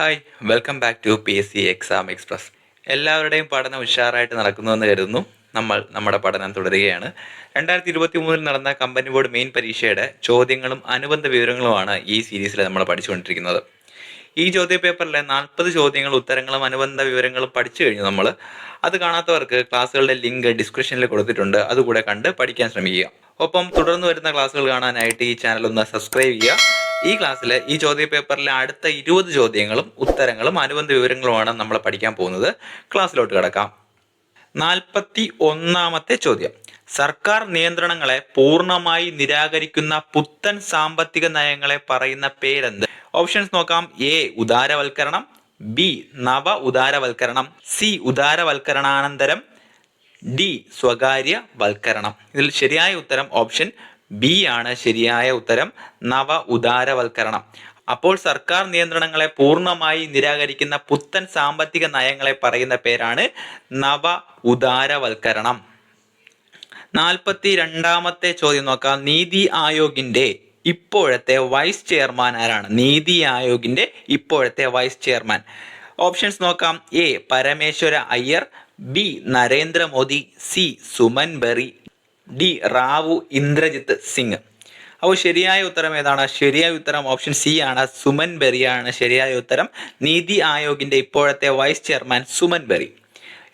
Hi welcome back to P S C exam express എല്ലാവരുടെയും പഠനം ഉഷാറായിട്ട് നടക്കുന്നുവെന്ന് കരുതുന്നു. നമ്മൾ നമ്മുടെ പഠനം തുടരുകയാണ്. രണ്ടായിരത്തി ഇരുപത്തി മൂന്നിൽ നടന്ന കമ്പനി ബോർഡ് മെയിൻ പരീക്ഷയുടെ ചോദ്യങ്ങളും അനുബന്ധ വിവരങ്ങളുമാണ് ഈ സീരീസിൽ നമ്മൾ പഠിച്ചുകൊണ്ടിരിക്കുന്നത്. ഈ ചോദ്യ പേപ്പറിലെ നാൽപ്പത് ചോദ്യങ്ങൾ ഉത്തരങ്ങളും അനുബന്ധ വിവരങ്ങളും പഠിച്ചു കഴിഞ്ഞു നമ്മൾ. അത് കാണാത്തവർക്ക് ക്ലാസ്സുകളുടെ ലിങ്ക് ഡിസ്ക്രിപ്ഷനിൽ കൊടുത്തിട്ടുണ്ട്. അതുകൂടെ കണ്ട് പഠിക്കാൻ ശ്രമിക്കുക. ഒപ്പം തുടർന്ന് വരുന്ന ക്ലാസ്സുകൾ കാണാനായിട്ട് ഈ ചാനൽ ഒന്ന് സബ്സ്ക്രൈബ് ചെയ്യുക. ഈ ക്ലാസ്സിലെ ഈ ചോദ്യ പേപ്പറിലെ അടുത്ത ഇരുപത് ചോദ്യങ്ങളും ഉത്തരങ്ങളും അനുബന്ധ വിവരങ്ങളുമാണ് നമ്മൾ പഠിക്കാൻ പോകുന്നത്. ക്ലാസ്സിലോട്ട് കിടക്കാം. നാൽപ്പത്തി ഒന്നാമത്തെ ചോദ്യം. സർക്കാർ നിയന്ത്രണങ്ങളെ പൂർണമായി നിരാകരിക്കുന്ന പുത്തൻ സാമ്പത്തിക നയങ്ങളെ പറയുന്ന പേരെന്ത്? ഓപ്ഷൻസ് നോക്കാം. എ ഉദാരവൽക്കരണം. ബി നവ ഉദാരവൽക്കരണം സി ഉദാരവൽക്കരണാനന്തരം. ഡി സ്വകാര്യ വൽക്കരണം ഇതിൽ ശരിയായ ഉത്തരം ഓപ്ഷൻ ബി ആണ് ശരിയായ ഉത്തരം. നവ ഉദാരവൽക്കരണം. അപ്പോൾ സർക്കാർ നിയന്ത്രണങ്ങളെ പൂർണമായി നിരാകരിക്കുന്ന പുത്തൻ സാമ്പത്തിക നയങ്ങളെ പറയുന്ന പേരാണ് നവ ഉദാരവൽക്കരണം. നാൽപ്പത്തി രണ്ടാമത്തെ ചോദ്യം നോക്കാം. നീതി ആയോഗിന്റെ ഇപ്പോഴത്തെ വൈസ് ചെയർമാൻ ആരാണ്? നീതി ആയോഗിന്റെ ഇപ്പോഴത്തെ വൈസ് ചെയർമാൻ. ഓപ്ഷൻസ് നോക്കാം. A. Parameswara Iyer. B. Narendra Modi. C. Suman Bery. D Rao Inderjit Singh. അപ്പോൾ ശരിയായ ഉത്തരം ഏതാണ്? ശരിയായ ഉത്തരം ഓപ്ഷൻ സി ആണ്. സുമൻ ബെറിയാണ് ശരിയായ ഉത്തരം. നീതി ആയോഗിന്റെ ഇപ്പോഴത്തെ വൈസ് ചെയർമാൻ സുമൻ ബെറി.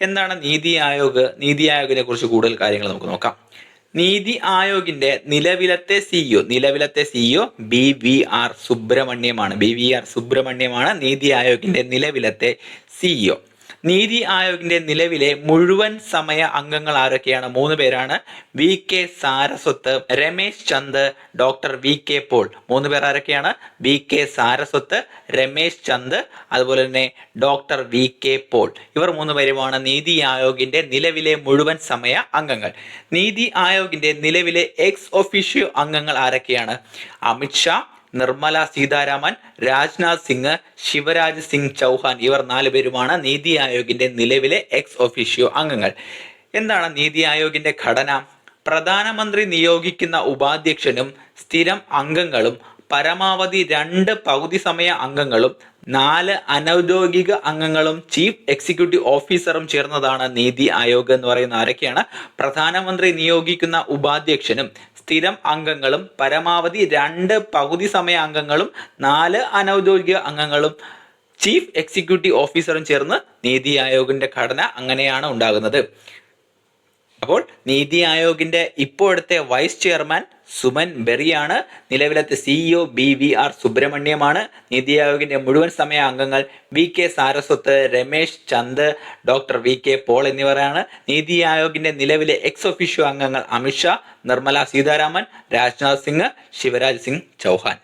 എന്താണ് നീതി ആയോഗ്? നീതി ആയോഗിനെ കുറിച്ച് കൂടുതൽ കാര്യങ്ങൾ നമുക്ക് നോക്കാം. നീതി ആയോഗിന്റെ നിലവിലത്തെ സിഇഒ നിലവിലത്തെ സിഇഒ ബി വി ആർ സുബ്രഹ്മണ്യമാണ്. ബി വി ആർ സുബ്രഹ്മണ്യമാണ് നീതി ആയോഗിന്റെ നിലവിലത്തെ സിഇഒ നീതി ആയോഗിന്റെ നിലവിലെ മുഴുവൻ സമയ അംഗങ്ങൾ ആരൊക്കെയാണ്? മൂന്ന് പേരാണ്. V K Saraswat Ramesh Chand doctor V K Paul. മൂന്ന് പേർ ആരൊക്കെയാണ്? വി കെ സാരസ്വത്ത് രമേശ് ചന്ദ് അതുപോലെ തന്നെ ഡോക്ടർ വി കെ പോൾ. ഇവർ മൂന്ന് പേരുമാണ് നീതി ആയോഗിന്റെ നിലവിലെ മുഴുവൻ സമയ അംഗങ്ങൾ. നീതി ആയോഗിന്റെ നിലവിലെ എക്സ് ഒഫീഷ്യോ അംഗങ്ങൾ ആരൊക്കെയാണ്? അമിത്ഷാ നിർമ്മല സീതാരാമൻ രാജ്നാഥ് സിംഗ് ശിവരാജ് സിംഗ് ചൗഹാൻ ഇവർ നാല് പേരുമാണ് നീതി ആയോഗിന്റെ നിലവിലെ എക്സ് ഒഫീഷ്യോ അംഗങ്ങൾ. എന്താണ് നീതി ആയോഗിന്റെ ഘടന? പ്രധാനമന്ത്രി നിയോഗിക്കുന്ന ഉപാധ്യക്ഷനും സ്ഥിരം അംഗങ്ങളും പരമാവധി രണ്ട് പകുതി സമയ അംഗങ്ങളും നാല് അനൗദ്യോഗിക അംഗങ്ങളും ചീഫ് എക്സിക്യൂട്ടീവ് ഓഫീസറും ചേർന്നതാണ് നീതി ആയോഗ് എന്ന് പറയുന്ന ആരൊക്കെയാണ്? പ്രധാനമന്ത്രി നിയോഗിക്കുന്ന ഉപാധ്യക്ഷനും സ്ഥിരം അംഗങ്ങളും പരമാവധി രണ്ട് പകുതി സമയ അംഗങ്ങളും നാല് അനൗദ്യോഗിക അംഗങ്ങളും ചീഫ് എക്സിക്യൂട്ടീവ് ഓഫീസറും ചേർന്ന് നീതി ആയോഗിന്റെ ഘടന അങ്ങനെയാണ് ഉണ്ടാകുന്നത്. അപ്പോൾ നീതി ആയോഗിന്റെ ഇപ്പോഴത്തെ വൈസ് ചെയർമാൻ സുമൻ ബെറിയാണ്. നിലവിലത്തെ സിഇഒ ബി വി ആർ സുബ്രഹ്മണ്യമാണ്. നീതി ആയോഗിന്റെ മുഴുവൻ സമയ അംഗങ്ങൾ V K Saraswat Ramesh Chand doctor V K Paul എന്നിവരാണ്. നീതി ആയോഗിന്റെ നിലവിലെ എക്സ് ഒഫീഷ്യോ അംഗങ്ങൾ അമിത്ഷാ നിർമ്മല സീതാരാമൻ രാജ്നാഥ് സിംഗ് ശിവരാജ് സിംഗ് ചൗഹാൻ.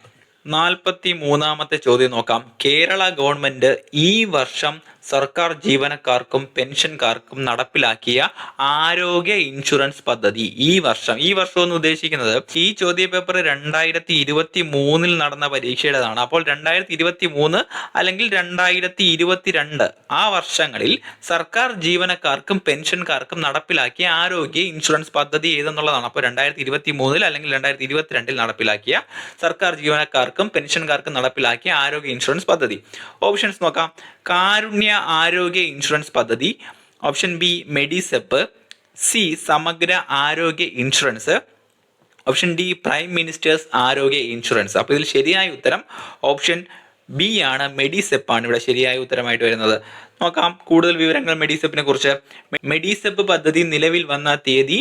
നാൽപ്പത്തി മൂന്നാമത്തെ ചോദ്യം നോക്കാം. കേരള ഗവൺമെന്റ് ഈ വർഷം സർക്കാർ ജീവനക്കാർക്കും പെൻഷൻകാർക്കും നടപ്പിലാക്കിയ ആരോഗ്യ ഇൻഷുറൻസ് പദ്ധതി. ഈ വർഷം ഈ വർഷം എന്ന് ഉദ്ദേശിക്കുന്നത് ഈ ചോദ്യ പേപ്പർ രണ്ടായിരത്തി ഇരുപത്തി മൂന്നിൽ നടന്ന പരീക്ഷയുടേതാണ്. അപ്പോൾ രണ്ടായിരത്തി ഇരുപത്തി മൂന്ന് അല്ലെങ്കിൽ രണ്ടായിരത്തി ഇരുപത്തിരണ്ട് ആ വർഷങ്ങളിൽ സർക്കാർ ജീവനക്കാർക്കും പെൻഷൻകാർക്കും നടപ്പിലാക്കിയ ആരോഗ്യ ഇൻഷുറൻസ് പദ്ധതി ഏതെന്നുള്ളതാണ്. അപ്പോൾ രണ്ടായിരത്തി ഇരുപത്തി മൂന്നിൽ അല്ലെങ്കിൽ രണ്ടായിരത്തി ഇരുപത്തിരണ്ടിൽ നടപ്പിലാക്കിയ സർക്കാർ ജീവനക്കാർക്കും പെൻഷൻകാർക്കും നടപ്പിലാക്കിയ ആരോഗ്യ ഇൻഷുറൻസ് പദ്ധതി. ഓപ്ഷൻസ് നോക്കാം. കാരുണ്യ ആരോഗ്യ ഇൻഷുറൻസ് പദ്ധതി ഓപ്ഷൻ ബി മെഡിസെപ്പ് സി സമഗ്ര ആരോഗ്യ insurance option D prime ministers ആരോഗ്യ ഇൻഷുറൻസ്. അപ്പോൾ ഇതിൽ ശരിയായ ഉത്തരം ഓപ്ഷൻ ബി ആണ് മെഡിസെപ്പ് ആണ് ഇവിടെ ശരിയായ ഉത്തരമായിട്ട് വരുന്നത്. നോക്കാം. കൂടുതൽ വിവരങ്ങൾ മെഡിസെപ്പിനെ കുറിച്ച്. മെഡിസെപ്പ് പദ്ധതി നിലവിൽ വന്ന തീയതി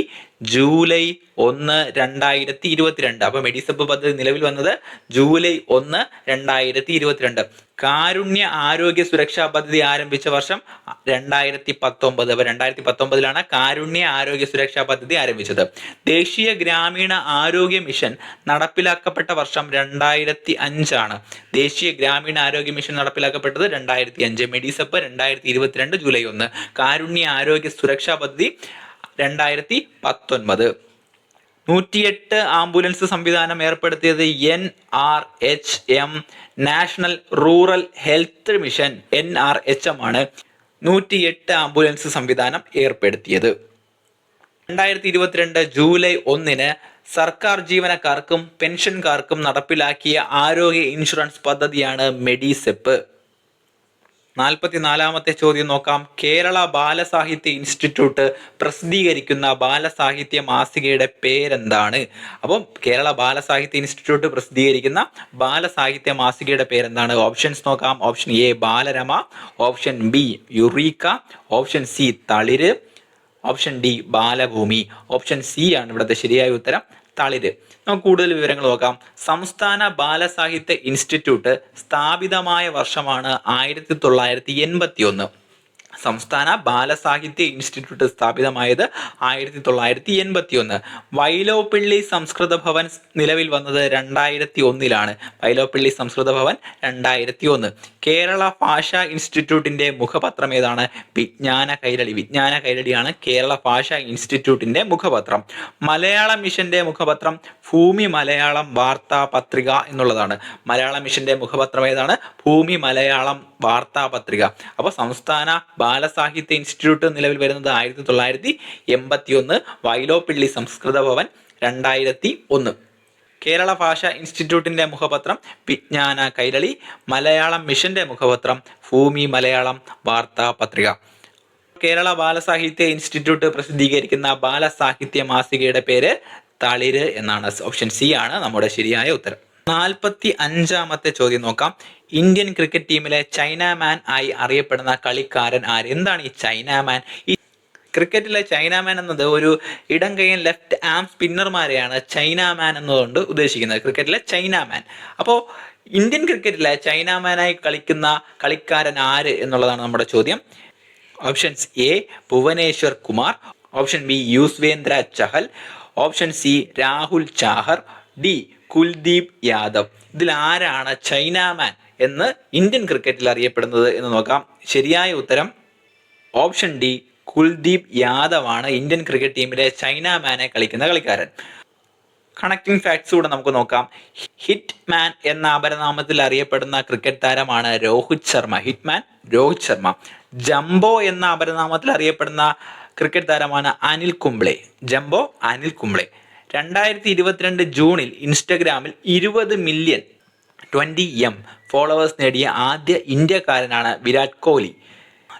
ജൂലൈ ഒന്ന് രണ്ടായിരത്തി ഇരുപത്തിരണ്ട് അപ്പൊ മെഡിസെപ്പ് പദ്ധതി നിലവിൽ വന്നത് ജൂലൈ ഒന്ന് രണ്ടായിരത്തി ഇരുപത്തിരണ്ട് കാരുണ്യ ആരോഗ്യ സുരക്ഷാ പദ്ധതി ആരംഭിച്ച വർഷം രണ്ടായിരത്തി പത്തൊമ്പത് അപ്പൊ രണ്ടായിരത്തി പത്തൊമ്പതിലാണ് കാരുണ്യ ആരോഗ്യ സുരക്ഷാ പദ്ധതി ആരംഭിച്ചത്. ദേശീയ ഗ്രാമീണ ആരോഗ്യ മിഷൻ നടപ്പിലാക്കപ്പെട്ട വർഷം രണ്ടായിരത്തി അഞ്ചാണ് ദേശീയ ഗ്രാമീണ ആരോഗ്യ മിഷൻ നടപ്പിലാക്കപ്പെട്ടത് രണ്ടായിരത്തി അഞ്ച് മെഡിസപ്പ് രണ്ടായിരത്തി ഇരുപത്തിരണ്ട് ജൂലൈ ഒന്ന്. കാരുണ്യ ആരോഗ്യ സുരക്ഷാ പദ്ധതി രണ്ടായിരത്തി പത്തൊൻപത് നൂറ്റിയെട്ട് ആംബുലൻസ് സംവിധാനം ഏർപ്പെടുത്തിയത് N R H M national rural health mission N R H M ആണ്. നൂറ്റിയെട്ട് ആംബുലൻസ് സംവിധാനം ഏർപ്പെടുത്തിയത്. രണ്ടായിരത്തി ഇരുപത്തിരണ്ട് ജൂലൈ ഒന്നിന് സർക്കാർ നാൽപ്പത്തിനാലാമത്തെ ചോദ്യം നോക്കാം. കേരള ബാലസാഹിത്യ ഇൻസ്റ്റിറ്റ്യൂട്ട് പ്രസിദ്ധീകരിക്കുന്ന ബാലസാഹിത്യ മാസികയുടെ പേരെന്താണ്? അപ്പം കേരള ബാലസാഹിത്യ ഇൻസ്റ്റിറ്റ്യൂട്ട് പ്രസിദ്ധീകരിക്കുന്ന ബാലസാഹിത്യ മാസികയുടെ പേരെന്താണ്? ഓപ്ഷൻസ് നോക്കാം. Option A Balarama. Option B Eureka. Option C Thaliru. Option D Balabhoomi. Option C ആണ് ഇവിടുത്തെ ശരിയായ ഉത്തരം തളിര്. നമുക്ക് കൂടുതൽ വിവരങ്ങൾ നോക്കാം. സംസ്ഥാന ബാലസാഹിത്യ ഇൻസ്റ്റിറ്റ്യൂട്ട് സ്ഥാപിതമായ വർഷമാണ് ആയിരത്തി തൊള്ളായിരത്തി എൺപത്തി ഒന്ന് സംസ്ഥാന ബാലസാഹിത്യ ഇൻസ്റ്റിറ്റ്യൂട്ട് സ്ഥാപിതമായത് ആയിരത്തി തൊള്ളായിരത്തി എൺപത്തി ഒന്ന് വൈലോപ്പിള്ളി സംസ്കൃത ഭവൻ നിലവിൽ വന്നത് രണ്ടായിരത്തി ഒന്നിലാണ് വൈലോപ്പിള്ളി സംസ്കൃത ഭവൻ രണ്ടായിരത്തി ഒന്ന് കേരള ഭാഷാ ഇൻസ്റ്റിറ്റ്യൂട്ടിന്റെ മുഖപത്രം ഏതാണ്? വിജ്ഞാന കൈരളി. വിജ്ഞാന കൈരളിയാണ് കേരള ഭാഷാ ഇൻസ്റ്റിറ്റ്യൂട്ടിന്റെ മുഖപത്രം. മലയാള മിഷന്റെ മുഖപത്രം ഭൂമി മലയാളം വാർത്താ പത്രിക എന്നുള്ളതാണ്. മലയാള മിഷന്റെ മുഖപത്രം ഏതാണ്? ഭൂമി മലയാളം വാർത്താ പത്രിക. അപ്പോൾ സംസ്ഥാന ബാലസാഹിത്യ ഇൻസ്റ്റിറ്റ്യൂട്ട് നിലവിൽ വരുന്നത് ആയിരത്തി തൊള്ളായിരത്തി എൺപത്തി ഒന്ന് വൈലോപ്പിള്ളി സംസ്കൃത ഭവൻ രണ്ടായിരത്തി ഒന്ന്. കേരള ഭാഷ ഇൻസ്റ്റിറ്റ്യൂട്ടിന്റെ മുഖപത്രം വിജ്ഞാന കൈരളി മലയാളം മിഷന്റെ മുഖപത്രം ഭൂമി മലയാളം വാർത്താ പത്രിക. കേരള ബാലസാഹിത്യ ഇൻസ്റ്റിറ്റ്യൂട്ട് പ്രസിദ്ധീകരിക്കുന്ന ബാലസാഹിത്യ മാസികയുടെ പേര് തളിര് എന്നാണ്. ഓപ്ഷൻ സി ആണ് നമ്മുടെ ശരിയായ ഉത്തരം. നാൽപ്പത്തി അഞ്ചാമത്തെ ചോദ്യം നോക്കാം. ഇന്ത്യൻ ക്രിക്കറ്റ് ടീമിലെ ചൈന മാൻ ആയി അറിയപ്പെടുന്ന കളിക്കാരൻ ആര്? എന്താണ് ഈ ചൈനാമാൻ ഈ ക്രിക്കറ്റിലെ ചൈനാമാൻ എന്നത് ഒരു ഇടം കൈയൻ ലെഫ്റ്റ് ആം സ്പിന്നർമാരെയാണ് ചൈന മാൻ എന്നതുകൊണ്ട് ഉദ്ദേശിക്കുന്നത്. ക്രിക്കറ്റിലെ ചൈന മാൻ. അപ്പോൾ ഇന്ത്യൻ ക്രിക്കറ്റിലെ ചൈന ചൈനാമാനായി കളിക്കുന്ന കളിക്കാരൻ ആര് എന്നുള്ളതാണ് നമ്മുടെ ചോദ്യം. Options A Bhuvneshwar Kumar. Option B Yuzvendra Chahal. Option C Rahul Chahar. D Kuldeep Yadav. ഇതിൽ ആരാണ് ചൈനാമാൻ എന്ന് ഇന്ത്യൻ ക്രിക്കറ്റിൽ അറിയപ്പെടുന്നത് എന്ന് നോക്കാം. ശരിയായ ഉത്തരം ഓപ്ഷൻ ഡി കുൽദീപ് യാദവ് ആണ് ഇന്ത്യൻ ക്രിക്കറ്റ് ടീമിലെ ചൈനാമാനെ കളിക്കുന്ന കളിക്കാരൻ. കണക്റ്റിംഗ് ഫാക്ട്സ് കൂടെ നമുക്ക് നോക്കാം. ഹിറ്റ് മാൻ എന്ന അപരനാമത്തിൽ അറിയപ്പെടുന്ന ക്രിക്കറ്റ് താരമാണ് Rohit Sharma. Hitman Rohit Sharma. Jumbo എന്ന അപരനാമത്തിൽ അറിയപ്പെടുന്ന ക്രിക്കറ്റ് താരമാണ് അനിൽ കുംബ്ലെ ജംബോ അനിൽ കുംബ്ലെ രണ്ടായിരത്തി ഇരുപത്തിരണ്ട് ജൂണിൽ ഇൻസ്റ്റഗ്രാമിൽ ഇരുപത് മില്യൺ ട്വന്റി എം ഫോളോവേഴ്സ് നേടിയ ആദ്യ ഇന്ത്യക്കാരനാണ് വിരാട് കോഹ്ലി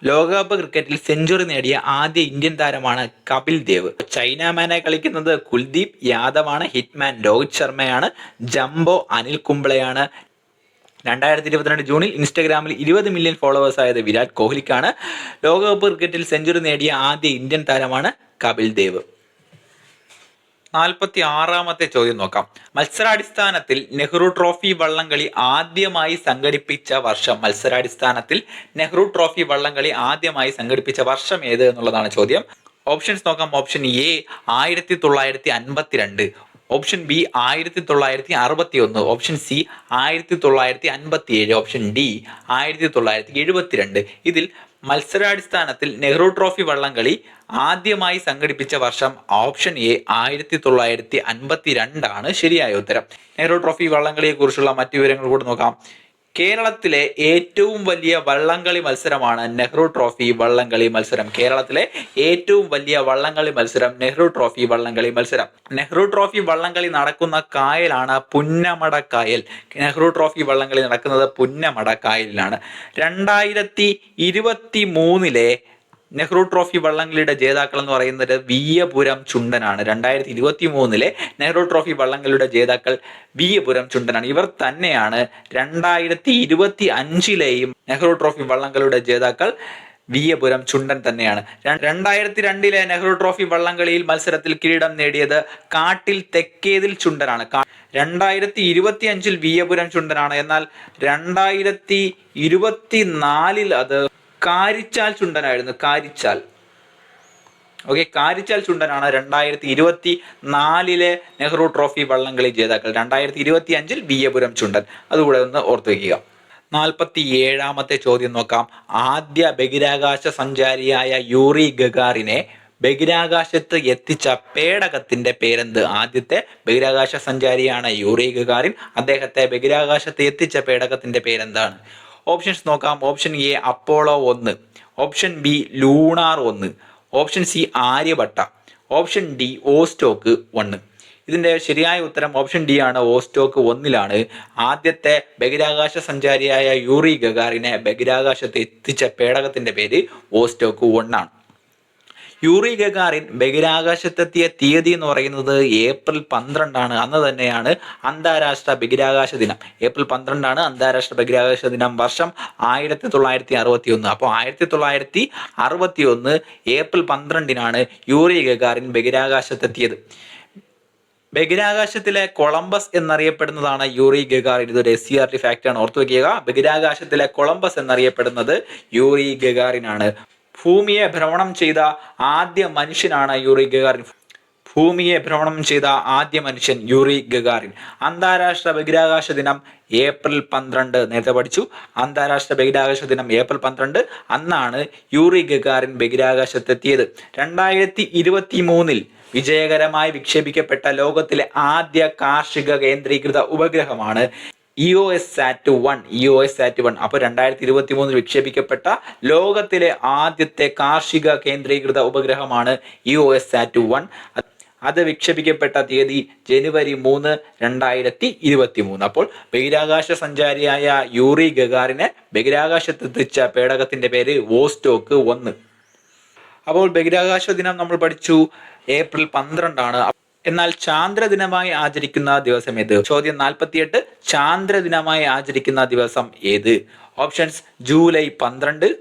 ലോകകപ്പ് ക്രിക്കറ്റിൽ സെഞ്ചുറി നേടിയ ആദ്യ ഇന്ത്യൻ താരമാണ് കപിൽ ദേവ്. ചൈനാമാനെ കളിക്കുന്നത് കുൽദീപ് യാദവാണ് ഹിറ്റ്മാൻ രോഹിത് ശർമ്മയാണ് ജംബോ അനിൽ കുംബ്ലെയാണ് രണ്ടായിരത്തി ഇരുപത്തിരണ്ട് ജൂണിൽ ഇൻസ്റ്റഗ്രാമിൽ ഇരുപത് മില്യൺ ഫോളോവേഴ്സ് ആയത് വിരാട് കോഹ്ലിക്കാണ്. ലോകകപ്പ് ക്രിക്കറ്റിൽ സെഞ്ചുറി നേടിയ ആദ്യ ഇന്ത്യൻ താരമാണ് കപിൽ ദേവ്. നാൽപ്പത്തി ആറാമത്തെ ചോദ്യം നോക്കാം. മത്സരാടിസ്ഥാനത്തിൽ നെഹ്റു ട്രോഫി വള്ളംകളി ആദ്യമായി സംഘടിപ്പിച്ച വർഷം മത്സരാടിസ്ഥാനത്തിൽ നെഹ്റു ട്രോഫി വള്ളംകളി ആദ്യമായി സംഘടിപ്പിച്ച വർഷം ഏത് എന്നുള്ളതാണ് ചോദ്യം. ഓപ്ഷൻസ് നോക്കാം. ഓപ്ഷൻ എ ആയിരത്തി തൊള്ളായിരത്തി അൻപത്തിരണ്ട് ഓപ്ഷൻ ബി ആയിരത്തി തൊള്ളായിരത്തി അറുപത്തി ഒന്ന് ഓപ്ഷൻ സി ആയിരത്തി തൊള്ളായിരത്തി അൻപത്തി ഏഴ് ഓപ്ഷൻ ഡി ആയിരത്തി തൊള്ളായിരത്തി എഴുപത്തിരണ്ട് ഇതിൽ മത്സരാടിസ്ഥാനത്തിൽ നെഹ്റു ട്രോഫി വള്ളംകളി ആദ്യമായി സംഘടിപ്പിച്ച വർഷം ഓപ്ഷൻ എ ആയിരത്തി തൊള്ളായിരത്തി അൻപത്തി രണ്ടാണ് ശരിയായ ഉത്തരം. നെഹ്റു ട്രോഫി വള്ളംകളിയെ കുറിച്ചുള്ള മറ്റു വിവരങ്ങൾ കൂടെ നോക്കാം. കേരളത്തിലെ ഏറ്റവും വലിയ വള്ളംകളി മത്സരമാണ് നെഹ്റു ട്രോഫി വള്ളംകളി മത്സരം. കേരളത്തിലെ ഏറ്റവും വലിയ വള്ളംകളി മത്സരം നെഹ്റു ട്രോഫി വള്ളംകളി മത്സരം. നെഹ്റു ട്രോഫി വള്ളംകളി നടക്കുന്ന കായലാണ് പുന്നമട കായൽ. നെഹ്റു ട്രോഫി വള്ളംകളി നടക്കുന്നത് പുന്നമട കായലിലാണ്. രണ്ടായിരത്തി ഇരുപത്തി മൂന്നിലെ നെഹ്റു ട്രോഫി വള്ളംകളിയുടെ ജേതാക്കൾ എന്ന് പറയുന്നത് വിയപുരം ചുണ്ടനാണ്. രണ്ടായിരത്തി ഇരുപത്തി മൂന്നിലെ നെഹ്റു ട്രോഫി വള്ളംകളിയുടെ ജേതാക്കൾ വിയപുരം ചുണ്ടനാണ്. ഇവർ തന്നെയാണ് രണ്ടായിരത്തി ഇരുപത്തി അഞ്ചിലെയും നെഹ്റു ട്രോഫി വള്ളംകളിയുടെ ജേതാക്കൾ വിയപുരം ചുണ്ടൻ തന്നെയാണ്. രണ്ടായിരത്തി രണ്ടിലെ നെഹ്റു ട്രോഫി വള്ളംകളിയിൽ മത്സരത്തിൽ കിരീടം നേടിയത് കാട്ടിൽ തെക്കേതിൽ ചുണ്ടനാണ്. രണ്ടായിരത്തി ഇരുപത്തി അഞ്ചിൽ വിയപുരം ചുണ്ടനാണ്. എന്നാൽ രണ്ടായിരത്തി ഇരുപത്തി നാലിൽ അത് കാരിച്ചാൽ ചുണ്ടനായിരുന്നു കാരിച്ചാൽ. ഓക്കെ കാരിച്ചാൽ ചുണ്ടനാണ് രണ്ടായിരത്തി ഇരുപത്തി നാലിലെ നെഹ്റു ട്രോഫി വള്ളംകളി ജേതാക്കൾ. രണ്ടായിരത്തി ഇരുപത്തി അഞ്ചിൽ വിയപുരം ചുണ്ടൻ. അതുകൂടെ ഒന്ന് ഓർത്തു വയ്ക്കുക നാൽപ്പത്തി ഏഴാമത്തെ ചോദ്യം നോക്കാം. ആദ്യ ബഹിരാകാശ സഞ്ചാരിയായ യൂറി ഗഗാറിനെ ബഹിരാകാശത്ത് എത്തിച്ച പേടകത്തിന്റെ പേരെന്ത്? ആദ്യത്തെ ബഹിരാകാശ സഞ്ചാരിയാണ് യൂറി ഗഗാറിൻ. അദ്ദേഹത്തെ ബഹിരാകാശത്ത് എത്തിച്ച പേടകത്തിന്റെ പേരെന്താണ്? ഓപ്ഷൻസ് നോക്കാം. ഓപ്ഷൻ എ അപ്പോളോ ഒന്ന്. ഓപ്ഷൻ ബി ലൂണാർ ഒന്ന്. Option C Aryabhata option D Vostok one ഇതിന്റെ ശരിയായ ഉത്തരം ഓപ്ഷൻ ഡി ആണ്. ഓസ്റ്റോക്ക് ഒന്നിലാണ്. ആദ്യത്തെ ബഹിരാകാശ സഞ്ചാരിയായ യൂറി ഗഗാറിനെ ബഹിരാകാശത്ത് എത്തിച്ച പേടകത്തിന്റെ പേര് ഓസ്റ്റോക്ക് ഒന്നാണ്. യൂറി ഗഗാറിൻ ബഹിരാകാശത്തെത്തിയ തീയതി എന്ന് പറയുന്നത് ഏപ്രിൽ പന്ത്രണ്ടാണ്. അന്ന് തന്നെയാണ് അന്താരാഷ്ട്ര ബഹിരാകാശ ദിനം. ഏപ്രിൽ പന്ത്രണ്ടാണ് അന്താരാഷ്ട്ര ബഹിരാകാശ ദിനം വർഷം ആയിരത്തി തൊള്ളായിരത്തി അറുപത്തി ഒന്ന് അപ്പോൾ ആയിരത്തി തൊള്ളായിരത്തി അറുപത്തി ഒന്ന് ഏപ്രിൽ പന്ത്രണ്ടിനാണ് യൂറി ഗഗാറിൻ ബഹിരാകാശത്തെത്തിയത്. ബഹിരാകാശത്തിലെ കൊളംബസ് എന്നറിയപ്പെടുന്നതാണ് യൂറി ഗഗാറിൻ. ഇതൊരു എസ് സി ആർ ടി ഫാക്ടറിയാണ് ഓർത്തു വെക്കുക. ബഹിരാകാശത്തിലെ കൊളംബസ് എന്നറിയപ്പെടുന്നത് യൂറി ഗഗാറിനാണ്. ഭൂമിയെ ഭ്രമണം ചെയ്ത ആദ്യ മനുഷ്യനാണ് യൂറി ഗഗാറിൻ. ഭൂമിയെ ഭ്രമണം ചെയ്ത ആദ്യ മനുഷ്യൻ യൂറി ഗഗാറിൻ. അന്താരാഷ്ട്ര ബഹിരാകാശ ദിനം ഏപ്രിൽ പന്ത്രണ്ട് നേരത്തെ പഠിച്ചു. അന്താരാഷ്ട്ര ബഹിരാകാശ ദിനം ഏപ്രിൽ പന്ത്രണ്ട്. അന്നാണ് യൂറി ഗഗാറിൻ ബഹിരാകാശത്തെത്തിയത്. രണ്ടായിരത്തി ഇരുപത്തി മൂന്നിൽ വിജയകരമായി വിക്ഷേപിക്കപ്പെട്ട ലോകത്തിലെ ആദ്യ കാർഷിക കേന്ദ്രീകൃത ഉപഗ്രഹമാണ് E O S sat one E O S sat one അപ്പോൾ രണ്ടായിരത്തി ഇരുപത്തി മൂന്നിൽ വിക്ഷേപിക്കപ്പെട്ട ലോകത്തിലെ ആദ്യത്തെ കാർഷിക കേന്ദ്രീകൃത ഉപഗ്രഹമാണ് E O S sat one അത് വിക്ഷേപിക്കപ്പെട്ട തീയതി ജനുവരി മൂന്ന് രണ്ടായിരത്തി ഇരുപത്തി മൂന്ന് അപ്പോൾ ബഹിരാകാശ സഞ്ചാരിയായ യൂറി ഗഗാറിനെ ബഹിരാകാശത്തെത്തിച്ച പേടകത്തിന്റെ പേര് വോസ്റ്റോക്ക് ഒന്ന്. അപ്പോൾ ബഹിരാകാശ ദിനം നമ്മൾ പഠിച്ചു ഏപ്രിൽ പന്ത്രണ്ടാണ്. എന്നാൽ ചാന്ദ്രദിനമായി ആചരിക്കുന്ന ദിവസം ഏത്? ചോദ്യം നാൽപ്പത്തിയെട്ട്. ചാന്ദ്രദിനമായി ആചരിക്കുന്ന ദിവസം ഏത്? ഓപ്ഷൻസ് ജൂലൈ പന്ത്രണ്ട്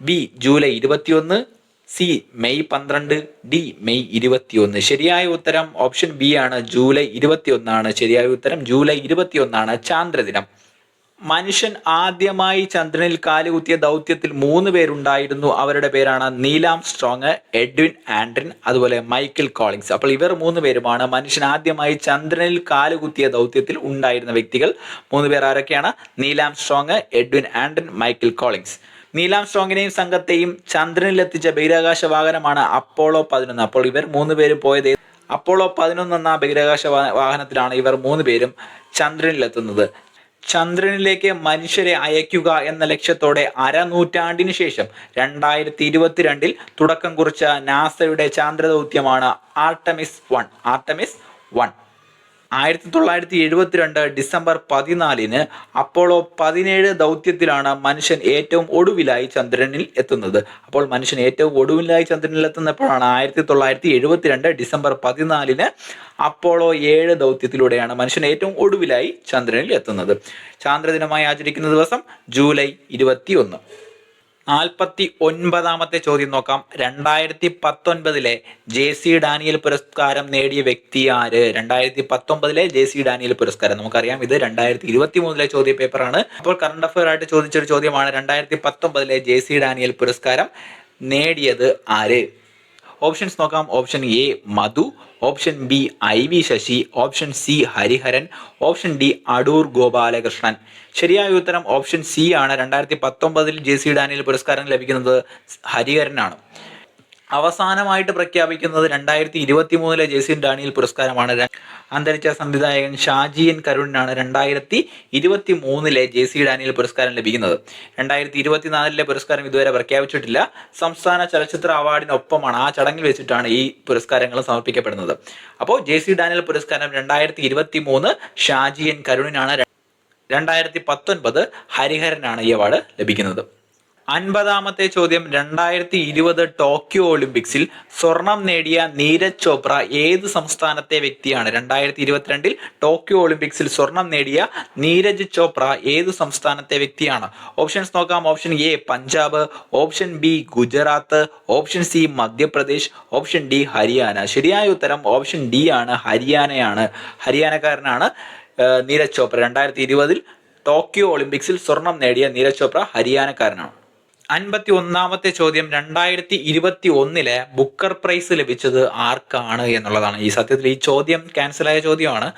ബി ജൂലൈ ഇരുപത്തിയൊന്ന് സി മെയ് പന്ത്രണ്ട് ഡി മെയ് ഇരുപത്തിയൊന്ന്. ശരിയായ ഉത്തരം ഓപ്ഷൻ ബി ആണ്. ജൂലൈ ഇരുപത്തിയൊന്നാണ്. ശരിയായ ഉത്തരം ജൂലൈ ഇരുപത്തിയൊന്നാണ്. ചാന്ദ്രദിനം. മനുഷ്യൻ ആദ്യമായി ചന്ദ്രനിൽ കാലുകുത്തിയ ദൗത്യത്തിൽ മൂന്ന് പേരുണ്ടായിരുന്നു. അവരുടെ പേരാണ് നീലാം സ്ട്രോങ് എഡ്വിൻ ആൻഡ്രിൻ അതുപോലെ മൈക്കിൾ കോളിങ്സ്. അപ്പോൾ ഇവർ മൂന്ന് പേരുമാണ് മനുഷ്യൻ ആദ്യമായി ചന്ദ്രനിൽ കാലുകുത്തിയ ദൗത്യത്തിൽ ഉണ്ടായിരുന്ന വ്യക്തികൾ. മൂന്ന് പേർ ആരൊക്കെയാണ്? Neil Armstrong Edwin Aldrin Michael Collins. നീലാം സ്ട്രോങ്ങിനെയും സംഘത്തെയും ചന്ദ്രനിൽ എത്തിച്ച ബഹിരാകാശ വാഹനമാണ് അപ്പോളോ പതിനൊന്ന്. അപ്പോൾ ഇവർ മൂന്ന് പേരും പോയത് അപ്പോളോ പതിനൊന്ന് എന്ന ബഹിരാകാശ വാഹനത്തിലാണ് ഇവർ മൂന്ന് പേരും ചന്ദ്രനിലെത്തുന്നത് ചന്ദ്രനിലേക്ക് മനുഷ്യരെ അയക്കുക എന്ന ലക്ഷ്യത്തോടെ അരനൂറ്റാണ്ടിന് ശേഷം രണ്ടായിരത്തി ഇരുപത്തിരണ്ടിൽ തുടക്കം കുറിച്ച നാസയുടെ ചാന്ദ്രദൗത്യമാണ് ആർട്ടമിസ് വൺ. Artemis one. ആയിരത്തി തൊള്ളായിരത്തി എഴുപത്തിരണ്ട് ഡിസംബർ പതിനാലിന് അപ്പോളോ പതിനേഴ് ദൗത്യത്തിലാണ് മനുഷ്യൻ ഏറ്റവും ഒടുവിലായി ചന്ദ്രനിൽ എത്തുന്നത്. അപ്പോൾ മനുഷ്യൻ ഏറ്റവും ഒടുവിലായി ചന്ദ്രനിൽ എത്തുന്നപ്പോഴാണ് ആയിരത്തി തൊള്ളായിരത്തി എഴുപത്തിരണ്ട് ഡിസംബർ പതിനാലിന് അപ്പോളോ ഏഴ് ദൗത്യത്തിലൂടെയാണ് മനുഷ്യൻ ഏറ്റവും ഒടുവിലായി ചന്ദ്രനിൽ എത്തുന്നത്. ചാന്ദ്രദിനമായി ആചരിക്കുന്ന ദിവസം ജൂലൈ ഇരുപത്തി നാൽപ്പത്തി ഒൻപതാമത്തെ ചോദ്യം നോക്കാം. രണ്ടായിരത്തി പത്തൊൻപതിലെ ജെ സി ഡാനിയൽ പുരസ്കാരം നേടിയ വ്യക്തി ആര്? രണ്ടായിരത്തി പത്തൊമ്പതിലെ ജെ സി ഡാനിയൽ പുരസ്കാരം. നമുക്കറിയാം ഇത് രണ്ടായിരത്തി ഇരുപത്തി മൂന്നിലെ ചോദ്യ പേപ്പറാണ്. അപ്പോൾ കറണ്ട് അഫയർ ആയിട്ട് ചോദിച്ചൊരു ചോദ്യമാണ്. രണ്ടായിരത്തി പത്തൊമ്പതിലെ ജെ സി ഡാനിയൽ പുരസ്കാരം നേടിയത് ആര്? ഓപ്ഷൻസ് നോക്കാം. Option A Madhu. Option B I V Sasi. Option C Hariharan. Option D Adoor Gopalakrishnan. ശരിയായ ഉത്തരം ഓപ്ഷൻ സി ആണ്. രണ്ടായിരത്തി പത്തൊമ്പതിൽ ജെ സി ഡാനിയൽ പുരസ്കാരം ലഭിക്കുന്നത് ഹരിഹരനാണ്. അവസാനമായിട്ട് പ്രഖ്യാപിക്കുന്നത് രണ്ടായിരത്തി ഇരുപത്തി മൂന്നിലെ ജെ സി ഡാനിയൽ പുരസ്കാരമാണ്. അന്തരിച്ച സംവിധായകൻ ഷാജിയൻ കരുണിനാണ് രണ്ടായിരത്തി ഇരുപത്തി മൂന്നിലെ ജെ സി ഡാനിയൽ പുരസ്കാരം ലഭിക്കുന്നത്. രണ്ടായിരത്തി ഇരുപത്തിനാലിലെ പുരസ്കാരം ഇതുവരെ പ്രഖ്യാപിച്ചിട്ടില്ല. സംസ്ഥാന ചലച്ചിത്ര അവാർഡിനൊപ്പമാണ് ആ ചടങ്ങിൽ വെച്ചിട്ടാണ് ഈ പുരസ്കാരങ്ങൾ സമർപ്പിക്കപ്പെടുന്നത്. അപ്പോൾ ജെ സി ഡാനിയൽ പുരസ്കാരം രണ്ടായിരത്തി ഇരുപത്തി മൂന്ന് ഷാജിയൻ കരുണിനാണ് ര- രണ്ടായിരത്തി പത്തൊൻപത് ഹരിഹരനാണ് ഈ അവാർഡ് ലഭിക്കുന്നത്. അൻപതാമത്തെ ചോദ്യം. രണ്ടായിരത്തി ഇരുപത് ടോക്കിയോ ഒളിമ്പിക്സിൽ സ്വർണം നേടിയ നീരജ് ചോപ്ര ഏത് സംസ്ഥാനത്തെ വ്യക്തിയാണ്? രണ്ടായിരത്തി ഇരുപത്തിരണ്ടിൽ ടോക്കിയോ ഒളിമ്പിക്സിൽ സ്വർണം നേടിയ നീരജ് ചോപ്ര ഏത് സംസ്ഥാനത്തെ വ്യക്തിയാണ്? ഓപ്ഷൻസ് നോക്കാം. Option A Punjab. Option B Gujarat. Option C Madhya Pradesh. Option D Haryana. ശരിയായ ഉത്തരം ഓപ്ഷൻ ഡി ആണ്. ഹരിയാനയാണ്. ഹരിയാനക്കാരനാണ് നീരജ് ചോപ്ര. രണ്ടായിരത്തി ഇരുപതിൽ ടോക്കിയോ ഒളിമ്പിക്സിൽ സ്വർണം നേടിയ നീരജ് ചോപ്ര ഹരിയാനക്കാരനാണ്. അൻപത്തി ഒന്നാമത്തെ ചോദ്യം രണ്ടായിരത്തി ഇരുപത്തി ഒന്നിലെ ബുക്കർ പ്രൈസ് ലഭിച്ചത് ആർക്കാണ് എന്നുള്ളതാണ്. ഈ സത്യത്തിൽ ഈ ചോദ്യം ക്യാൻസലായ ചോദ്യമാണ്.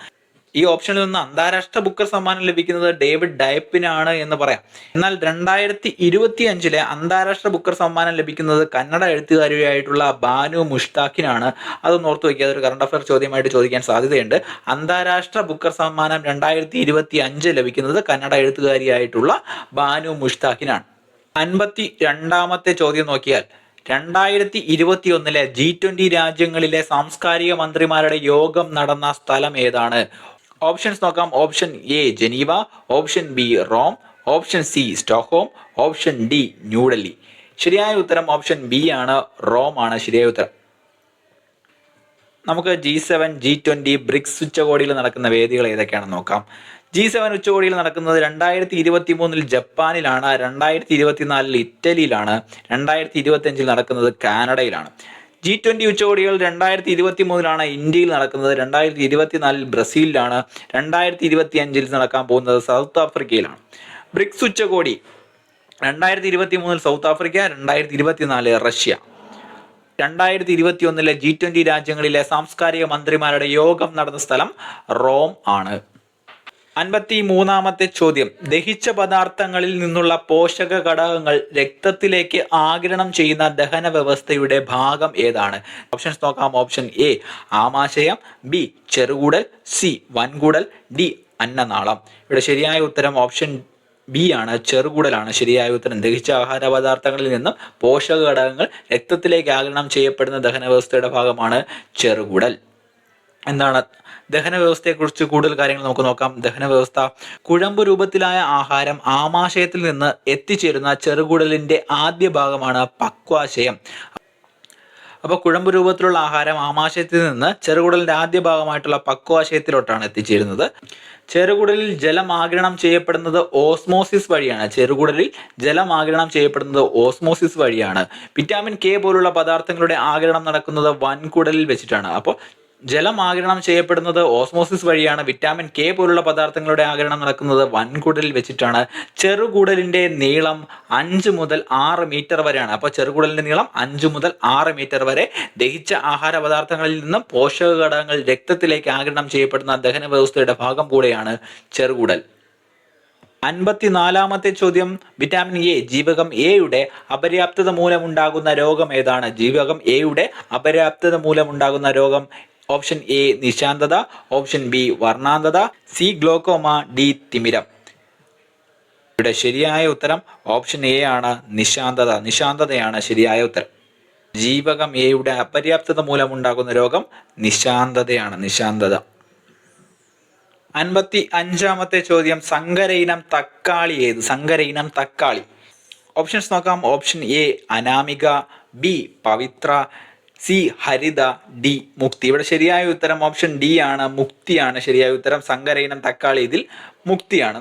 ഈ ഓപ്ഷനിൽ നിന്ന് അന്താരാഷ്ട്ര ബുക്കർ സമ്മാനം ലഭിക്കുന്നത് ഡേവിഡ് ഡയപ്പിനാണ് എന്ന് പറയാം. എന്നാൽ രണ്ടായിരത്തി ഇരുപത്തി അഞ്ചിലെ അന്താരാഷ്ട്ര ബുക്കർ സമ്മാനം ലഭിക്കുന്നത് കന്നഡ എഴുത്തുകാരിയായിട്ടുള്ള ബാനു മുഷ്താഖിനാണ്. അതൊന്ന് ഓർത്തു വയ്ക്കുക അതൊരു കറണ്ട് അഫയർ ചോദ്യമായിട്ട് ചോദിക്കാൻ സാധ്യതയുണ്ട്. അന്താരാഷ്ട്ര ബുക്കർ സമ്മാനം രണ്ടായിരത്തി ഇരുപത്തി അഞ്ച് ലഭിക്കുന്നത് കന്നഡ എഴുത്തുകാരിയായിട്ടുള്ള ബാനു മുഷ്താഖിനാണ്. അൻപത്തി രണ്ടാമത്തെ ചോദ്യം നോക്കിയാൽ രണ്ടായിരത്തി ഇരുപത്തി ഒന്നിലെ ജി ട്വന്റി രാജ്യങ്ങളിലെ സാംസ്കാരിക മന്ത്രിമാരുടെ യോഗം നടന്ന സ്ഥലം ഏതാണ്? ഓപ്ഷൻസ് നോക്കാം. Option A Geneva option B Rome option C Stockholm option D New Delhi. ശരിയായ ഉത്തരം ഓപ്ഷൻ ബി ആണ് റോം ആണ് ശരിയായ ഉത്തരം. നമുക്ക് G seven G twenty BRICS ഉച്ചകോടിയിൽ നടക്കുന്ന വേദികൾ ഏതൊക്കെയാണെന്ന് നോക്കാം. ജി സെവൻ ഉച്ചകോടിയിൽ നടക്കുന്നത് രണ്ടായിരത്തി ഇരുപത്തി മൂന്നിൽ ജപ്പാനിലാണ് രണ്ടായിരത്തി ഇരുപത്തിനാലിൽ ഇറ്റലിയിലാണ് രണ്ടായിരത്തി ഇരുപത്തി അഞ്ചിൽ നടക്കുന്നത് കാനഡയിലാണ്. ജി ട്വന്റി ഉച്ചകോടികൾ രണ്ടായിരത്തി ഇരുപത്തി മൂന്നിലാണ് ഇന്ത്യയിൽ നടക്കുന്നത് രണ്ടായിരത്തി ഇരുപത്തിനാലിൽ ബ്രസീലിലാണ് രണ്ടായിരത്തി ഇരുപത്തി അഞ്ചിൽ നടക്കാൻ പോകുന്നത് സൗത്ത് ആഫ്രിക്കയിലാണ്. ബ്രിക്സ് ഉച്ചകോടി രണ്ടായിരത്തി ഇരുപത്തി മൂന്നിൽ സൗത്ത് ആഫ്രിക്ക രണ്ടായിരത്തി ഇരുപത്തിനാല് റഷ്യ. രണ്ടായിരത്തി ഇരുപത്തി ഒന്നിലെ ജി ട്വന്റി രാജ്യങ്ങളിലെ സാംസ്കാരിക മന്ത്രിമാരുടെ യോഗം നടന്ന സ്ഥലം റോം ആണ്. അൻപത്തി മൂന്നാമത്തെ ചോദ്യം. ദഹിച്ച പദാർത്ഥങ്ങളിൽ നിന്നുള്ള പോഷക ഘടകങ്ങൾ രക്തത്തിലേക്ക് ആഗിരണം ചെയ്യുന്ന ദഹന വ്യവസ്ഥയുടെ ഭാഗം ഏതാണ്? ഓപ്ഷൻസ് നോക്കാം. ഓപ്ഷൻ എ ആമാശയം. ബി ചെറുകൂടൽ. സി വൻകൂടൽ. ഡി അന്നനാളം. ഇവിടെ ശരിയായ ഉത്തരം ഓപ്ഷൻ ബി ആണ്. ചെറുകൂടലാണ്. ശരിയായ ഉത്തരം. ദഹിച്ച ആഹാര പദാർത്ഥങ്ങളിൽ നിന്നും പോഷക ഘടകങ്ങൾ രക്തത്തിലേക്ക് ആഗിരണം ചെയ്യപ്പെടുന്ന ദഹന വ്യവസ്ഥയുടെ ഭാഗമാണ് ചെറുകൂടൽ. എന്താണ് ദഹന വ്യവസ്ഥയെക്കുറിച്ച് കൂടുതൽ കാര്യങ്ങൾ നമുക്ക് നോക്കാം. ദഹന വ്യവസ്ഥ കുഴമ്പ് രൂപത്തിലായ ആഹാരം ആമാശയത്തിൽ നിന്ന് എത്തിച്ചേരുന്ന ചെറുകുടലിന്റെ ആദ്യ ഭാഗമാണ് പക്വാശയം. അപ്പോൾ കുഴമ്പ് രൂപത്തിലുള്ള ആഹാരം ആമാശയത്തിൽ നിന്ന് ചെറുകുടലിന്റെ ആദ്യ ഭാഗമായിട്ടുള്ള പക്വാശയത്തിലോട്ടാണ് എത്തിച്ചേരുന്നത്. ചെറുകുടലിൽ ജലം ആഗിരണം ചെയ്യപ്പെടുന്നത് ഓസ്മോസിസ് വഴിയാണ്. ചെറുകുടലിൽ ജലം ആഗിരണം ചെയ്യപ്പെടുന്നത് ഓസ്മോസിസ് വഴിയാണ്. വിറ്റാമിൻ കെ പോലുള്ള പദാർത്ഥങ്ങളുടെ ആഗിരണം നടക്കുന്നത് വൻകുടലിൽ വെച്ചിട്ടാണ്. അപ്പോൾ ജലം ആഗിരണം ചെയ്യപ്പെടുന്നത് ഓസ്മോസിസ് വഴിയാണ്. വിറ്റാമിൻ കെ പോലുള്ള പദാർത്ഥങ്ങളുടെ ആഗിരണം നടക്കുന്നത് വൻകുടലിൽ വെച്ചിട്ടാണ്. ചെറുകൂടലിന്റെ നീളം അഞ്ച് മുതൽ ആറ് മീറ്റർ വരെയാണ്. അപ്പോൾ ചെറുകൂടലിന്റെ നീളം അഞ്ച് മുതൽ ആറ് മീറ്റർ വരെ. ദഹിച്ച ആഹാര പദാർത്ഥങ്ങളിൽ നിന്നും പോഷക ഘടകങ്ങൾ രക്തത്തിലേക്ക് ആഗിരണം ചെയ്യപ്പെടുന്ന ദഹന വ്യവസ്ഥയുടെ ഭാഗം കൂടെയാണ് ചെറുകുടൽ. അൻപത്തിനാലാമത്തെ ചോദ്യം. വിറ്റാമിൻ എ ജീവകം എയുടെ അപര്യാപ്തത മൂലമുണ്ടാകുന്ന രോഗം ഏതാണ്? ജീവകം എയുടെ അപര്യാപ്തത മൂലമുണ്ടാകുന്ന രോഗം ഓപ്ഷൻ എ നിശാന്തത ഓപ്ഷൻ ബി വർണാന്തത സി ഗ്ലോക്കോമ ഡി തിമിരം. ഇവിടെ ശരിയായ ഉത്തരം ഓപ്ഷൻ എ ആണ് നിശാന്തത. നിശാന്തതയാണ് ശരിയായ ഉത്തരം. ജീവകം എയുടെ അപര്യാപ്തത മൂലമുണ്ടാകുന്ന രോഗം നിശാന്തതയാണ്. നിശാന്തത. അൻപത്തി അഞ്ചാമത്തെ ചോദ്യം. സങ്കര ഇനം തക്കാളി ഏത്? സങ്കര ഇനം തക്കാളി. ഓപ്ഷൻസ് നോക്കാം. Option A Anamika B Pavithra C Haritha D Mukthi. ഇവിടെ ശരിയായ ഉത്തരം ഓപ്ഷൻ ഡി ആണ് മുക്തിയാണ് ശരിയായ ഉത്തരം. സങ്കരയിനം തക്കാളി ഇതിൽ മുക്തിയാണ്.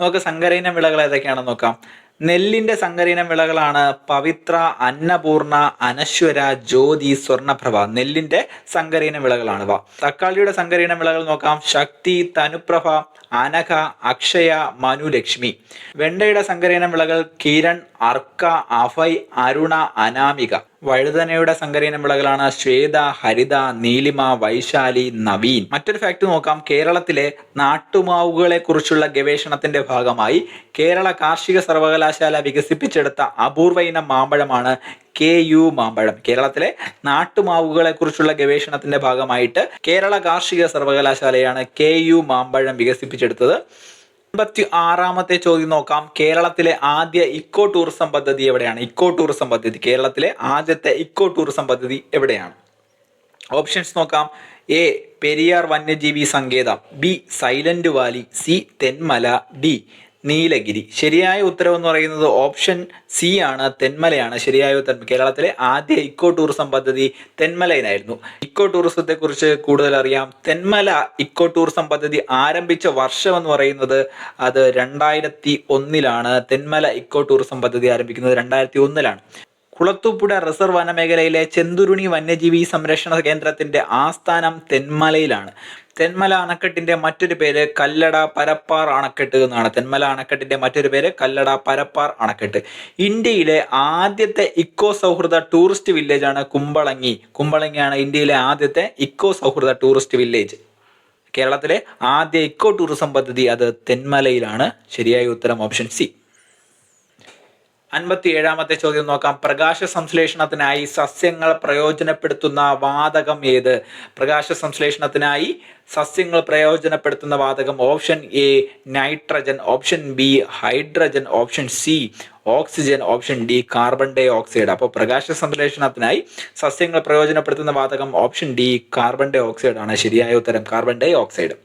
നമുക്ക് സങ്കരയിനം വിളകൾ ഏതൊക്കെയാണെന്ന് നോക്കാം. നെല്ലിന്റെ സങ്കരയിനം വിളകളാണ് പവിത്ര അന്നപൂർണ അനശ്വര ജ്യോതി സ്വർണപ്രഭ. നെല്ലിന്റെ സങ്കരയിനം വിളകളാണിവ തക്കാളിയുടെ സങ്കരയിനം വിളകൾ നോക്കാം. ശക്തി തനുപ്രഭ അനഘ അക്ഷയ മനുലക്ഷ്മി വെണ്ടയുടെ സങ്കരയിനം വിളകൾ കിരൺ അർക്ക അഫൈ അരുണ അനാമിക. വഴുതനയുടെ സങ്കരീന വിളകളാണ് ശ്വേത ഹരിത നീലിമ വൈശാലി നവീൻ. മറ്റൊരു ഫാക്ട് നോക്കാം. കേരളത്തിലെ നാട്ടുമാവുകളെ കുറിച്ചുള്ള ഗവേഷണത്തിന്റെ ഭാഗമായി കേരള കാർഷിക സർവകലാശാല വികസിപ്പിച്ചെടുത്ത അപൂർവ ഇനം മാമ്പഴമാണ് കെ യു മാമ്പഴം. കേരളത്തിലെ നാട്ടുമാവുകളെ കുറിച്ചുള്ള ഗവേഷണത്തിന്റെ ഭാഗമായിട്ട് കേരള കാർഷിക സർവകലാശാലയാണ് കെ യു മാമ്പഴം വികസിപ്പിച്ചെടുത്തത്. അൻപത്തി ആറാമത്തെ ചോദ്യം നോക്കാം. കേരളത്തിലെ ആദ്യ ഇക്കോ ടൂറിസം പദ്ധതി എവിടെയാണ്? ഇക്കോ ടൂറിസം പദ്ധതി. കേരളത്തിലെ ആദ്യത്തെ ഇക്കോ ടൂറിസം പദ്ധതി എവിടെയാണ്? ഓപ്ഷൻസ് നോക്കാം. എ പെരിയാർ വന്യജീവി സങ്കേതം. B silent valley. C Thenmala. D Nilgiri. ശരിയായ ഉത്തരം എന്ന് പറയുന്നത് ഓപ്ഷൻ സി ആണ് തെന്മലയാണ്. ശരിയായ ഉത്തരം കേരളത്തിലെ ആദ്യ ഇക്കോ ടൂറിസം പദ്ധതി തെന്മലയിലായിരുന്നു. ഇക്കോ ടൂറിസത്തെ കുറിച്ച് കൂടുതൽ അറിയാം. തെന്മല ഇക്കോ ടൂറിസം പദ്ധതി ആരംഭിച്ച വർഷം എന്ന് പറയുന്നത് അത് രണ്ടായിരത്തി ഒന്നിലാണ്. തെന്മല ഇക്കോ ടൂറിസം പദ്ധതി ആരംഭിക്കുന്നത് രണ്ടായിരത്തി ഒന്നിലാണ്. കുളത്തൂപ്പുഴ റിസർവ് വനമേഖലയിലെ ചെന്തുരുണി വന്യജീവി സംരക്ഷണ കേന്ദ്രത്തിന്റെ ആസ്ഥാനം തെന്മലയിലാണ്. തെന്മല അണക്കെട്ടിന്റെ മറ്റൊരു പേര് കല്ലട പരപ്പാർ അണക്കെട്ട് എന്നാണ്. തെന്മല അണക്കെട്ടിന്റെ മറ്റൊരു പേര് കല്ലട പരപ്പാർ അണക്കെട്ട്. ഇന്ത്യയിലെ ആദ്യത്തെ ഇക്കോ സൗഹൃദ ടൂറിസ്റ്റ് വില്ലേജാണ് കുമ്പളങ്ങി. കുമ്പളങ്ങിയാണ് ഇന്ത്യയിലെ ആദ്യത്തെ ഇക്കോ സൗഹൃദ ടൂറിസ്റ്റ് വില്ലേജ്. കേരളത്തിലെ ആദ്യ ഇക്കോ ടൂറിസം പദ്ധതി അത് തെന്മലയിലാണ്. ശരിയായ ഉത്തരം ഓപ്ഷൻ സി. അൻപത്തി ഏഴാമത്തെ ചോദ്യം നോക്കാം. പ്രകാശ സംശ്ലേഷണത്തിനായി സസ്യങ്ങൾ പ്രയോജനപ്പെടുത്തുന്ന വാതകം ഏത്? പ്രകാശ സംശ്ലേഷണത്തിനായി സസ്യങ്ങൾ പ്രയോജനപ്പെടുത്തുന്ന വാതകം option A nitrogen. Option B hydrogen. Option C oxygen. Option D carbon dioxide. അപ്പോൾ പ്രകാശ സംശ്ലേഷണത്തിനായി സസ്യങ്ങൾ പ്രയോജനപ്പെടുത്തുന്ന വാതകം option D carbon dioxide ആണ്. ശരിയായ ഉത്തരം കാർബൺ ഡൈ ഓക്സൈഡ്.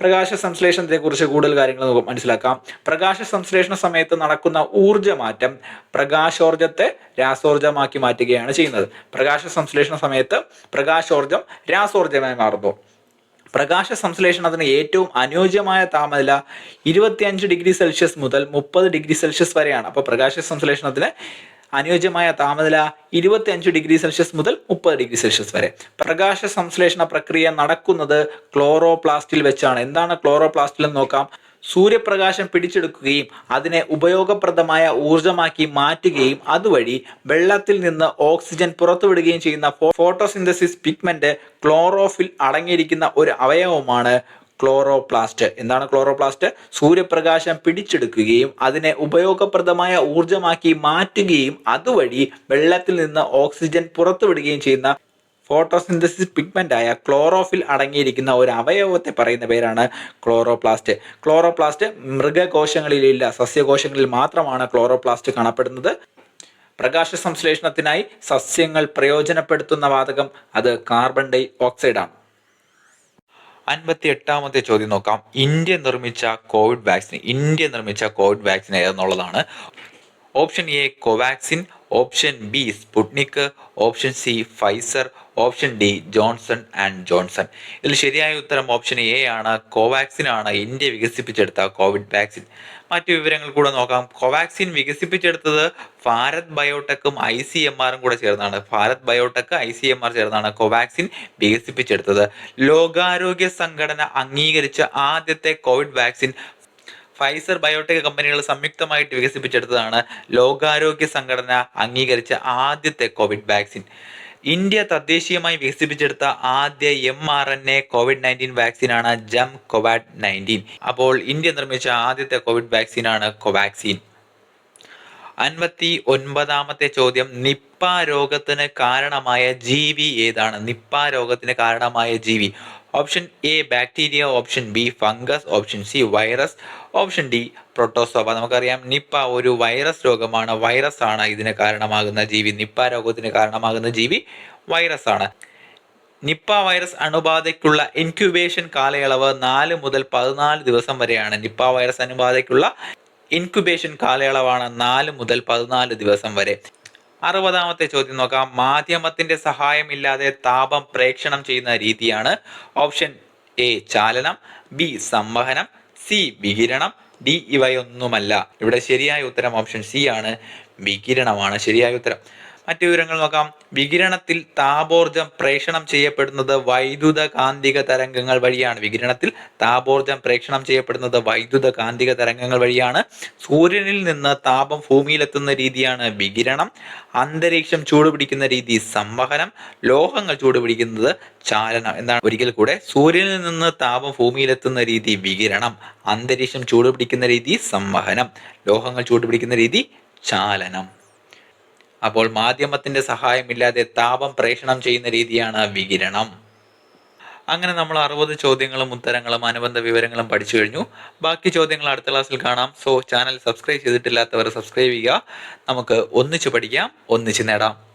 പ്രകാശ സംശ്ലേഷണത്തെ കുറിച്ച് കൂടുതൽ കാര്യങ്ങൾ നമുക്ക് മനസ്സിലാക്കാം. പ്രകാശ സംശ്ലേഷണ സമയത്ത് നടക്കുന്ന ഊർജമാറ്റം പ്രകാശോർജത്തെ രാസോർജമാക്കി മാറ്റുകയാണ് ചെയ്യുന്നത്. പ്രകാശ സംശ്ലേഷണ സമയത്ത് പ്രകാശോർജം രാസോർജമായി മാറുന്നു. പ്രകാശ സംശ്ലേഷണത്തിന് ഏറ്റവും അനുയോജ്യമായ താപനില ഇരുപത്തിയഞ്ച് ഡിഗ്രി സെൽഷ്യസ് മുതൽ മുപ്പത് ഡിഗ്രി സെൽഷ്യസ് വരെയാണ്. അപ്പോൾ പ്രകാശ സംശ്ലേഷണത്തിന് അനുയോജ്യമായ താപനില ഇരുപത്തിയഞ്ച് ഡിഗ്രി സെൽഷ്യസ് മുതൽ മുപ്പത് ഡിഗ്രി സെൽഷ്യസ് വരെ. പ്രകാശ സംശ്ലേഷണ പ്രക്രിയ നടക്കുന്നത് ക്ലോറോപ്ലാസ്റ്റിൽ വെച്ചാണ്. എന്താണ് ക്ലോറോപ്ലാസ്റ്റിൽ എന്ന് നോക്കാം? സൂര്യപ്രകാശം പിടിച്ചെടുക്കുകയും അതിനെ ഉപയോഗപ്രദമായ ഊർജമാക്കി മാറ്റുകയും അതുവഴി വെള്ളത്തിൽ നിന്ന് ഓക്സിജൻ പുറത്തുവിടുകയും ചെയ്യുന്ന ഫോട്ടോസിന്തസിസ് പിഗ്മെന്റ് ക്ലോറോഫിൽ അടങ്ങിയിരിക്കുന്ന ഒരു അവയവമാണ് ക്ലോറോപ്ലാസ്റ്റ്. എന്താണ് ക്ലോറോപ്ലാസ്റ്റ്? സൂര്യപ്രകാശം പിടിച്ചെടുക്കുകയും അതിനെ ഉപയോഗപ്രദമായ ഊർജമാക്കി മാറ്റുകയും അതുവഴി വെള്ളത്തിൽ നിന്ന് ഓക്സിജൻ പുറത്തുവിടുകയും ചെയ്യുന്ന ഫോട്ടോസിന്തസിസ് പിഗ്മെന്റ് ആയ ക്ലോറോഫിൽ അടങ്ങിയിരിക്കുന്ന ഒരു അവയവത്തെ പറയുന്ന പേരാണ് ക്ലോറോപ്ലാസ്റ്റ്. ക്ലോറോപ്ലാസ്റ്റ് മൃഗകോശങ്ങളിലില്ല സസ്യകോശങ്ങളിൽ മാത്രമാണ് ക്ലോറോപ്ലാസ്റ്റ് കാണപ്പെടുന്നത്. പ്രകാശ സംശ്ലേഷണത്തിനായി സസ്യങ്ങൾ പ്രയോജനപ്പെടുത്തുന്ന വാതകം അത് കാർബൺ ഡൈ ഓക്സൈഡാണ്. അൻപത്തി എട്ടാമത്തെ ചോദ്യം നോക്കാം. ഇന്ത്യ നിർമ്മിച്ച കോവിഡ് വാക്സിൻ ഇന്ത്യ നിർമ്മിച്ച Covid vaccine ഏതെന്നുള്ളതാണ്? Option A Covaxin option B Sputnik option C Pfizer option D Johnson and Johnson ഇതിൽ ശരിയായ ഉത്തരം ഓപ്ഷൻ എ ആണ്. കോവാക്സിൻ ആണ് ഇന്ത്യ വികസിപ്പിച്ചെടുത്ത കോവിഡ് വാക്സിൻ മറ്റു വിവരങ്ങൾ കൂടെ നോക്കാം. കോവാക്സിൻ വികസിപ്പിച്ചെടുത്തത് ഭാരത് ബയോടെക്കും ഐ സി എം ആറും കൂടെ ചേർന്നാണ്. Bharat Biotech I C M R ചേർന്നാണ് കോവാക്സിൻ വികസിപ്പിച്ചെടുത്തത്. ലോകാരോഗ്യ സംഘടന അംഗീകരിച്ച ആദ്യത്തെ കോവിഡ് വാക്സിൻ ഫൈസർ ബയോടെക് കമ്പനികൾ സംയുക്തമായിട്ട് വികസിപ്പിച്ചെടുത്തതാണ് ലോകാരോഗ്യ സംഘടന അംഗീകരിച്ച ആദ്യത്തെ കോവിഡ് വാക്സിൻ. ഇന്ത്യ തദ്ദേശീയമായി വികസിപ്പിച്ചെടുത്ത ആദ്യ M R N A covid nineteen വാക്സിനാണ് ജം കോവാഡ് നയന്റീൻ. അപ്പോൾ ഇന്ത്യ നിർമ്മിച്ച ആദ്യത്തെ കോവിഡ് വാക്സിനാണ് കോവാക്സിൻ. അൻപത്തി ഒൻപതാമത്തെ ചോദ്യം നിപ്പ രോഗത്തിന് കാരണമായ ജീവി ഏതാണ്? നിപ്പ രോഗത്തിന് കാരണമായ ജീവി. Option A bacteria. Option B fungus. Option C virus. Option D protozoa നമുക്കറിയാം നിപ്പ ഒരു വൈറസ് രോഗമാണ്. വൈറസ് ആണ് ഇതിന് കാരണമാകുന്ന ജീവി. നിപ്പ രോഗത്തിന് കാരണമാകുന്ന ജീവി വൈറസ് ആണ് നിപ്പ വൈറസ് അണുബാധയ്ക്കുള്ള ഇൻക്യുബേഷൻ കാലയളവ് നാല് മുതൽ പതിനാല് ദിവസം വരെയാണ്. നിപ്പ വൈറസ് അണുബാധയ്ക്കുള്ള ഇൻക്യുബേഷൻ കാലയളവാണ് നാല് മുതൽ പതിനാല് ദിവസം വരെ. അറുപതാമത്തെ ചോദ്യം നോക്കാം. മാധ്യമത്തിന്റെ സഹായമില്ലാതെ താപം പ്രേക്ഷണം ചെയ്യുന്ന രീതിയാണ്. ഓപ്ഷൻ എ ചാലനം ബി സംവഹനം സി വികിരണം ഡി ഇവയൊന്നുമല്ല. ഇവിടെ ശരിയായ ഉത്തരം ഓപ്ഷൻ സി ആണ്. വികിരണമാണ് ശരിയായ ഉത്തരം. മറ്റു വിവരങ്ങൾ നോക്കാം വികിരണത്തിൽ താപോർജം പ്രേഷണം ചെയ്യപ്പെടുന്നത് വൈദ്യുത കാന്തിക തരംഗങ്ങൾ വഴിയാണ്. വികിരണത്തിൽ താപോർജം പ്രേഷണം ചെയ്യപ്പെടുന്നത് വൈദ്യുത കാന്തിക തരംഗങ്ങൾ വഴിയാണ്. സൂര്യനിൽ നിന്ന് താപം ഭൂമിയിലെത്തുന്ന രീതിയാണ് വികിരണം. അന്തരീക്ഷം ചൂടുപിടിക്കുന്ന രീതി സംവഹനം. ലോഹങ്ങൾ ചൂടുപിടിക്കുന്നത് ചാലനം എന്താണ് ഒരിക്കൽ കൂടെ സൂര്യനിൽ നിന്ന് താപം ഭൂമിയിലെത്തുന്ന രീതി വികിരണം. അന്തരീക്ഷം ചൂടുപിടിക്കുന്ന രീതി സംവഹനം. ലോഹങ്ങൾ ചൂടുപിടിക്കുന്ന രീതി ചാലനം. അപ്പോൾ മാധ്യമത്തിന്റെ സഹായമില്ലാതെ താപം പ്രേഷണം ചെയ്യുന്ന രീതിയാണ് വികിരണം. അങ്ങനെ നമ്മൾ അറുപത് ചോദ്യങ്ങളും ഉത്തരങ്ങളും അനുബന്ധ വിവരങ്ങളും പഠിച്ചു കഴിഞ്ഞു. ബാക്കി ചോദ്യങ്ങൾ അടുത്ത ക്ലാസ്സിൽ കാണാം. സോ ചാനൽ സബ്സ്ക്രൈബ് ചെയ്തിട്ടില്ലാത്തവർ സബ്സ്ക്രൈബ് ചെയ്യുക. നമുക്ക് ഒന്നിച്ചു പഠിക്കാം ഒന്നിച്ചു നേടാം.